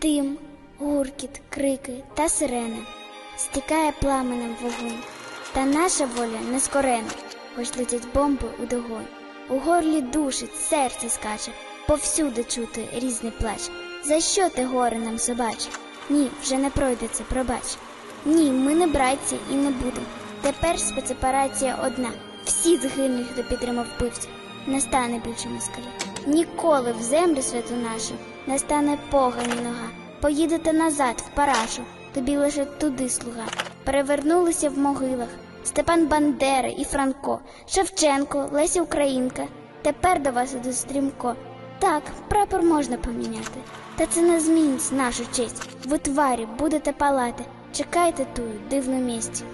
Дим, гуркіт, крики та сирени. Стікає пламенем вогонь. Та наша воля не скорена, хоч летять бомби у догонь. У горлі душить, серце скаче, повсюди чути різний плач. За що ти горе нам собач? Ні, вже не пройдеться, пробач. Ні, ми не братці і не будемо. Тепер спецоперація одна. Всі згинуть, хто підтримав вбивця. Не стане більше москаля. Ніколи в землю святу нашу не стане погані нога. Поїдете назад в парашу, тобі лише туди слуга. Перевернулися в могилах Степан Бандера і Франко, Шевченко, Леся Українка. Тепер до вас іду стрімко. Так, прапор можна поміняти. Та це не змінить нашу честь. Ви тварі будете палати. Чекайте тую дивну місті.